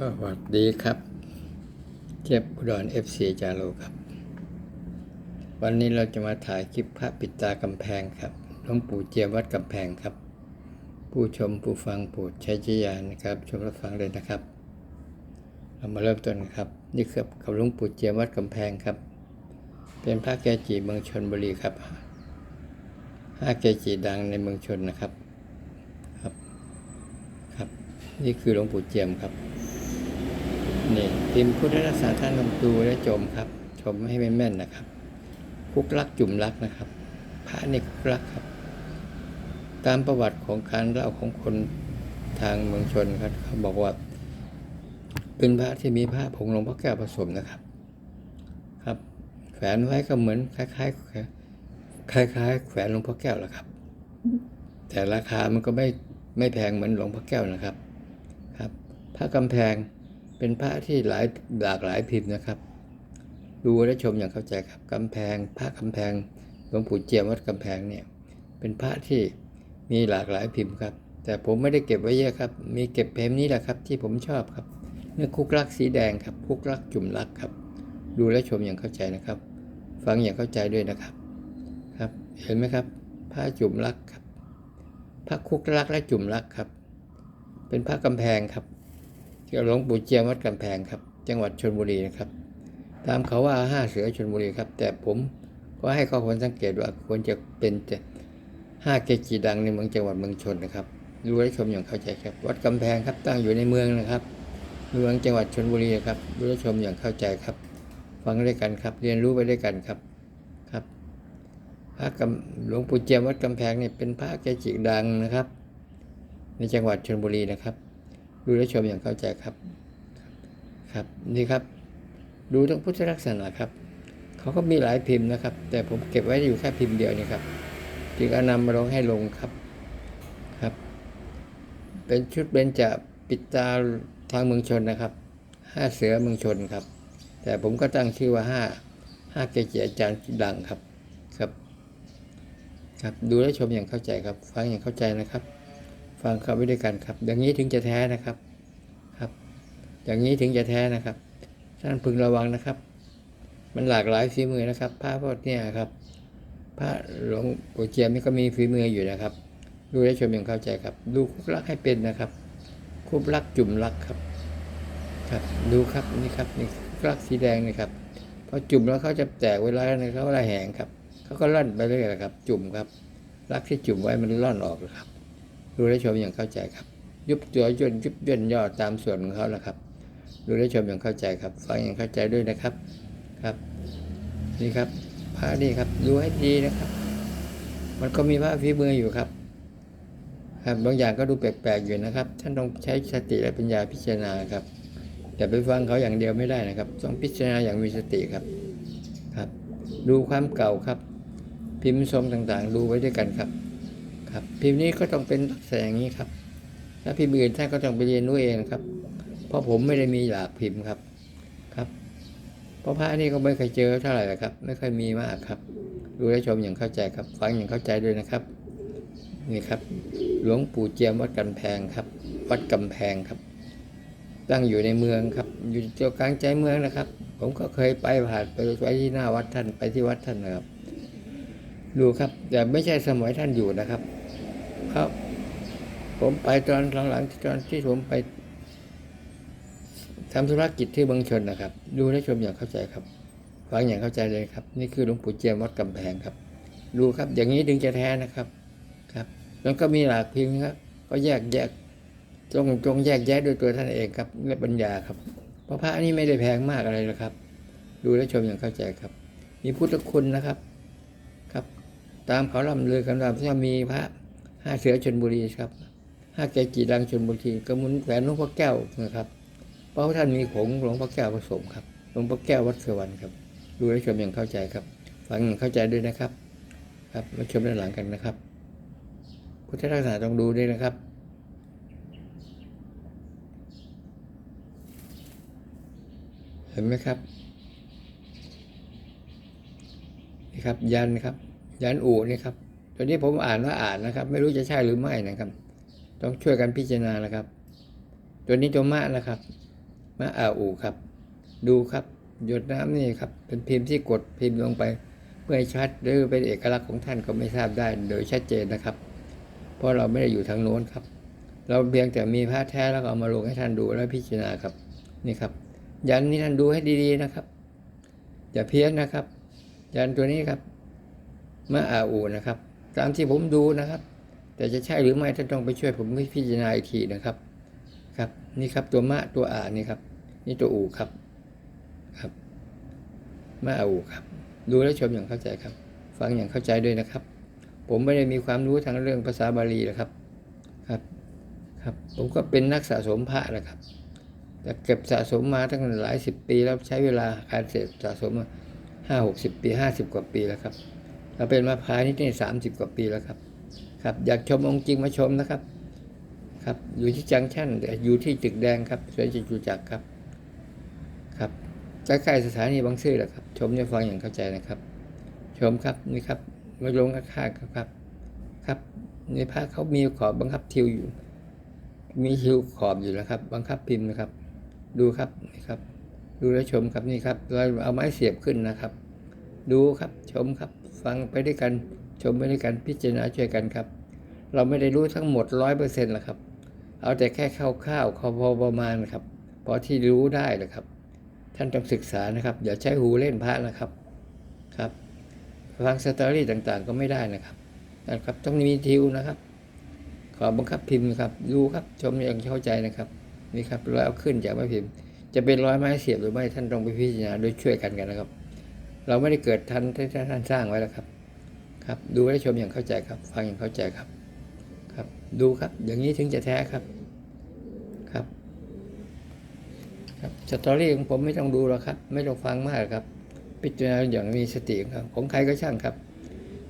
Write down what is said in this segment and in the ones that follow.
สวัสดีครับเจ็บอุดรเอฟซีจาโลครับ วันนี้เราจะมาถ่ายคลิปพระปิดตากำแพงครับหลวงปู่เจียวัดกำแพงครับ ผู้ชมผู้ฟังโปรดใช้จิตญาณนะครับ ชมรับฟังเลยนะครับ เรามาเริ่มต้นครับ นี่คือกับหลวงปู่เจียวัดกำแพงครับ เป็นพระแกจีเมืองชนบุรีครับห้าแกจีดังในเมืองชนนะครับครับ ครับ นี่คือหลวงปู่เจียมครับ นี่พิมพ์พุทธรักษาท่านลงดูและจมครับ ชมให้แม่นๆนะครับ คุกลักจุ่มลักนะครับ พระนี่คุกลักครับ ตามประวัติของการเล่าของคนทางเมืองชนครับเขาบอกว่า เป็นพระที่มีผ้าผงหลวงพ่อแก้วผสมนะครับ ครับ แขวนไว้ก็เหมือนคล้ายๆคล้ายๆ แขวนหลวงพ่อแก้วแหละครับ แต่ราคามันก็ไม่ไม่แพงเหมือนหลวงพ่อแก้วนะครับ ครับพระกำแพง เป็นพระที่หลายหลากหลายพิมพ์นะครับ ดูและชมอย่างเข้าใจครับกำแพงพระกำแพงหลวงปู่เจียมวัดกำแพงเนี่ย เป็นพระที่มีหลากหลายพิมพ์ครับ แต่ผมไม่ได้เก็บไว้เยอะครับ มีเก็บเพมนี้แหละครับ ที่ผมชอบครับเนื้อคุกลักสีแดงครับคุกลักจุ่มลักครับ ดูและชมอย่างเข้าใจนะครับ ฟังอย่างเข้าใจด้วยนะครับครับ เห็นไหมครับผ้าจุ่มลักครับพระคุกลักและจุ่มลักครับ เป็นพระกำแพงครับ ที่หลวงปู่เจียมวัดกำแพงครับ จังหวัดชนบุรีนะครับ ตามเขาว่าห้าเสือชนบุรีครับ แต่ผมก็ให้ข้อควรสังเกตว่าควรจะเป็นจะห้าเกจิดังในเมืองจังหวัดเมืองชนนะครับดูและชมอย่างเข้าใจครับ วัดกำแพงครับตั้งอยู่ในเมืองนะครับ เมืองจังหวัดชนบุรีครับดูและชมอย่างเข้าใจครับ ฟังด้วยกันครับ เรียนรู้ไปด้วยกันครับครับพระกำหลวงปู่เจียมวัดกำแพงเนี่ยเป็นพระเกจิดังนะครับ ในจังหวัดชลบุรีนะครับ ดูและชมอย่างเข้าใจครับครับนี่ครับ ดูทั้งพุทธลักษณะครับเขาก็มีหลายพิมพ์นะครับ แต่ผมเก็บไว้อยู่แค่พิมพ์เดียวนี่ครับจึงเอานำมาลงให้ลงครับครับ เป็นชุดเบญจปิตาทางเมืองชนนะครับห้าเสือเมืองชนครับ แต่ผมก็ตั้งชื่อว่าห้าห้าเกจิอาจารย์ดังครับครับ ครับดูและชมอย่างเข้าใจครับ ฟังอย่างเข้าใจนะครับ ฟังเข้าไปด้วยกันครับ อย่างนี้ถึงจะแท้นะครับครับ อย่างนี้ถึงจะแท้นะครับท่านพึงระวังนะครับ มันหลากหลายฝีมือนะครับพระพวกเนี้ยครับพระหลวงปู่เจียมนี่ก็มีฝีมืออยู่นะครับ ดูและชมอย่างเข้าใจครับ ดูคุกลักให้เป็นนะครับ คุบลักจุ่มลักครับ ครับ ดูครับนี่ครับนี่คุกลักสีแดงนี่ครับพอจุ่มแล้วเขาจะแตกเวลาเนี่ยเขาละแหงครับเขาก็ล่อนไปเรื่อยๆครับ จุ่มครับลักที่จุ่มไว้มันล่อนออกเลยครับ ดูและชมอย่างเข้าใจครับ ยุบตัวย่นยุบย่นย่อตามส่วนของเขาแหละครับ ดูและชมอย่างเข้าใจครับ ฟังอย่างเข้าใจด้วยนะครับครับ นี่ครับพระนี่ครับ ดูให้ดีนะครับ มันก็มีพระฝีมืออยู่ครับ ครับบางอย่างก็ดูแปลกๆอยู่นะครับ ท่านต้องใช้สติและปัญญาพิจารณาครับอย่ไปฟังเขาอย่างเดียวไม่ได้นะครับ ต้องพิจารณาอย่างมีสติครับครับ ดูความเก่าครับ พิมพ์ทรงต่างๆ ดูไว้ด้วยกันครับ ครับ พิมพ์นี้ก็ต้องเป็นลักษณะอย่างนี้ครับถ้าพิมพ์อื่นท่านก็ต้องไปเรียนรู้เองครับ เพราะผมไม่ได้มีหลากพิมพ์ครับครับ เพราะพระนี่ก็ไม่เคยเจอเท่าไหร่ครับ ไม่เคยมีมากครับ ดูและชมอย่างเข้าใจครับ ฟังอย่างเข้าใจด้วยนะครับ นี่ครับ หลวงปู่เจียมวัดกำแพงครับ วัดกำแพงครับ ตั้งอยู่ในเมืองครับ อยู่เจ้ากลางใจเมืองนะครับ ผมก็เคยไปผ่านไปไว้ที่หน้าวัดท่านไปที่วัดท่านนะครับดูครับแต่ไม่ใช่สมัยท่านอยู่นะครับ ครับ ผมไปตอนหลังๆตอนที่ผมไปทำธุรกิจที่เมืองชนนะครับ ดูและชมอย่างเข้าใจครับฟังอย่างเข้าใจเลยครับ นี่คือหลวงปู่เจียมวัดกำแพงครับ ดูครับ อย่างนี้ถึงจะแท้นะครับครับ แล้วก็มีหลากพิมพ์ครับ ก็แยกแยกจงจงแยกแยะด้วยตัวท่านเองครับและปัญญาครับ เพราะพระนี่ไม่ได้แพงมากอะไรหรอกครับ ดูและชมอย่างเข้าใจครับ มีพุทธคุณนะครับครับ ตามเขาล่ำลือกันว่าที่มีพระ ห้าเสือชนบุรีครับห้าเกจิดังชนบุรีกระมุนแหวนหลวงพ่อแก้วนะครับ เพราะท่านมีผงหลวงพ่อแก้วผสมครับหลวงพ่อแก้ววัดสวรรค์ครับ ดูและชมอย่างเข้าใจครับ ฟังอย่างเข้าใจด้วยนะครับ ครับมาชมด้านหลังกันนะครับพุทธลักษณะต้องดูด้วยนะครับเห็นไหมครับนี่ครับ ยันครับ ยันอู่นี่ครับ ตัวนี้ผมอ่านว่าอ่านนะครับ ไม่รู้จะใช่หรือไม่นะครับ ต้องช่วยกันพิจารณานะครับ ตัวนี้ตัวมะนะครับมาอาอูครับ ดูครับ หยดน้ำนี่ครับ เป็นพิมพ์ที่กดพิมพ์ลงไป เพื่อให้ชัดหรือเป็นเอกลักษณ์ของท่านก็ไม่ทราบได้โดยชัดเจนนะครับ เพราะเราไม่ได้อยู่ทางโน้นครับ เราเพียงแต่มีพระแท้แล้วก็เอามาลงให้ท่านดูและพิจารณาครับนี่ครับ ยันนี่ท่านดูให้ดีๆนะครับ อย่าเพี้ยนนะครับ ยันตัวนี้ครับมาอาอูนะครับ ตามที่ผมดูนะครับ แต่จะใช่หรือไม่ท่านต้องไปช่วยผมพิจารณาอีกทีนะครับครับ นี่ครับตัวมะตัวอานี่ครับ นี่ตัวอูครับครับมาอาอูครับ ดูและชมอย่างเข้าใจครับ ฟังอย่างเข้าใจด้วยนะครับ ผมไม่ได้มีความรู้ทางเรื่องภาษาบาลีนะครับครับครับ ผมก็เป็นนักสะสมพระนะครับแต่เก็บสะสมมาตั้งหลายสิบปี แล้วใช้เวลาการเสพสะสมมาห้าหกสิบปีห้าสิบกว่าปีแล้วครับ เราเป็นมาพาวนี่นี่สามสิบกว่าปีแล้วครับ ครับ อยากชมองค์จริงมาชมนะครับ ครับ อยู่ที่จังชั่นอยู่ที่ตึกแดงครับสวนจตุจักรครับ ครับใกล้ๆสถานีบางซื่อแหละครับ ชมเนี่ยฟังอย่างเข้าใจนะครับ ชมครับนี่ครับมาลงข้าครับครับ ครับ ในภาคเขามีขอบบังคับทิวอยู่ มีทิวขอบอยู่แล้วครับ บังคับพิมพ์นะครับ ดูครับนี่ครับ ดูและชมครับนี่ครับเราเอาไม้เสียบขึ้นนะครับ ดูครับชมครับ ฟังไปด้วยกันชมไปด้วยกันพิจารณาช่วยกันครับ เราไม่ได้รู้ทั้งหมดร้อยเปอร์เซ็นต์หรอกครับ เอาแต่แค่คร่าวๆพอประมาณครับพอที่รู้ได้นะครับ ท่านต้องศึกษานะครับอย่าใช้หูเล่นพระนะครับครับฟังสตอรี่ต่างๆ ก็ไม่ได้นะครับนะครับต้องมีทิวนะครับ ขอบังคับพิมพ์ครับดูครับชมอย่างเข้าใจนะครับนี่ครับร้อยเอาขึ้นจากไม้พิมพ์ จะเป็นร้อยไม้เสียบหรือไม่ท่านต้องไปพิจารณาโดยช่วยกันกันนะครับ เราไม่ได้เกิดทันที่ท่านสร้างไว้แล้วครับ ครับ ดูและชมอย่างเข้าใจครับ ฟังอย่างเข้าใจครับ ครับ ดูครับ อย่างนี้ถึงจะแท้ครับ ครับ ครับสตอรี่ของผมไม่ต้องดูหรอกครับ ไม่ต้องฟังมากครับ พิจารณาอย่างมีสติครับ ของใครก็ช่างครับ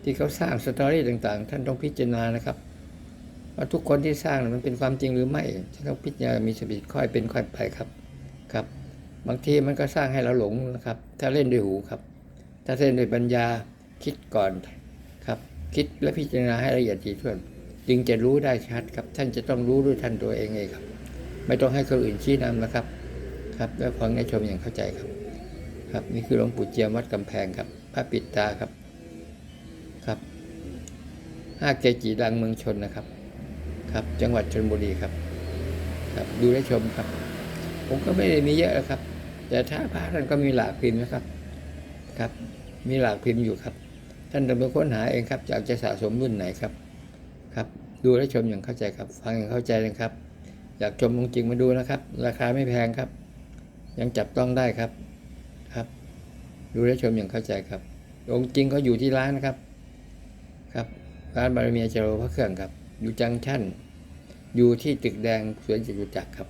ที่เขาสร้างสตอรี่ต่าง ๆ ท่านต้องพิจารณานะครับว่าทุกคนที่สร้างมันเป็นความจริงหรือไม่ท่านต้องพิจารณามีสติค่อยเป็นค่อยไปครับ ครับ บางทีมันก็สร้างให้เราหลงนะครับ ถ้าเล่นด้วยหูครับ ถ้าเล่นด้วยปัญญาคิดก่อนครับ คิดและพิจารณาให้ละเอียดถี่ถ้วน จึงจะรู้ได้ชัดครับ ท่านจะต้องรู้ด้วยท่านตัวเองเองครับ ไม่ต้องให้คนอื่นชี้นำนะครับ ครับแล้วฟังให้ชมอย่างเข้าใจครับ ครับนี่คือหลวงปู่เจียมวัดกำแพงครับพระปิดตาครับครับห้าเกจิดังเมืองชนนะครับ ครับ จังหวัดชลบุรีครับ ครับดูและชมครับ ผมก็ไม่ได้มีเยอะนะครับ แต่ถ้าพระท่านก็มีหลากพิมพ์นะครับ ครับ มีหลากพิมพ์อยู่ครับ ท่านต้องไปค้นหาเองครับอยากจะสะสมรุ่นไหนครับครับ ดูและชมอย่างเข้าใจครับ ฟังอย่างเข้าใจนะครับ อยากชมจริงๆมาดูนะครับ ราคาไม่แพงครับ ยังจับต้องได้ครับครับ ดูและชมอย่างเข้าใจครับองค์จริงเขาอยู่ที่ร้านนะครับครับร้านบารมีเจโรพระเครื่องครับ อยู่จังชั่น อยู่ที่ตึกแดงสวนจตุจักรครับ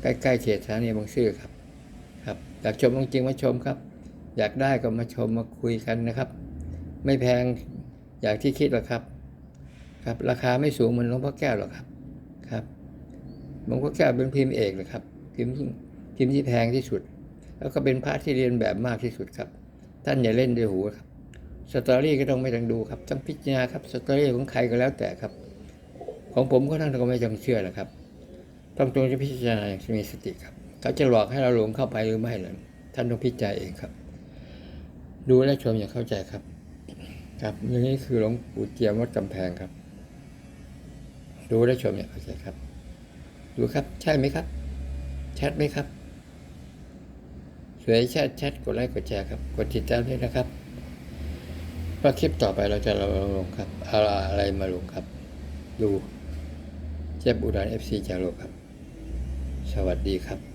ใกล้ๆเขตสถานีบางซื่อครับ ครับอยากชมองค์จริงมาชมครับ อยากได้ก็มาชมมาคุยกันนะครับ ไม่แพงอย่างที่คิดหรอกครับ ครับ ราคาไม่สูงเหมือนหลวงพ่อแก้วหรอกครับครับหลวงพ่อแก้วเป็นพิมพ์เอกเลยครับ พิมพ์พิมพ์ที่แพงที่สุด แล้วก็เป็นพระที่เรียนแบบมากที่สุดครับ ท่านอย่าเล่นด้วยหูครับสตอรี่ก็ต้องไม่ต้องดูครับต้องพิจารณาครับสตอรี่ของใครก็แล้วแต่ครับ ของผมก็ท่านก็ไม่จำเชื่อนะครับต้องตรงจะพิจารณาอย่างมีสติครับเขาจะหลอกให้เราหลงเข้าไปหรือไม่นั้นท่านต้องพิจารณาเองครับ ดูและชมอย่างเข้าใจครับ ครับนี้คือหลวงปู่เจียมวัดกำแพงครับ ดูและชมอย่างเข้าใจครับ ดูครับ ใช่ไหมครับ ชัดไหมครับ สวยชัดชัดกดไลค์กดแชร์ครับ กดติดตามด้วยนะครับว่าคลิปต่อไปเราจะเราลงครับอาอะไรมาลงครับ ดูเจ็บอุดรเอฟซีจาโรครับ สวัสดีครับ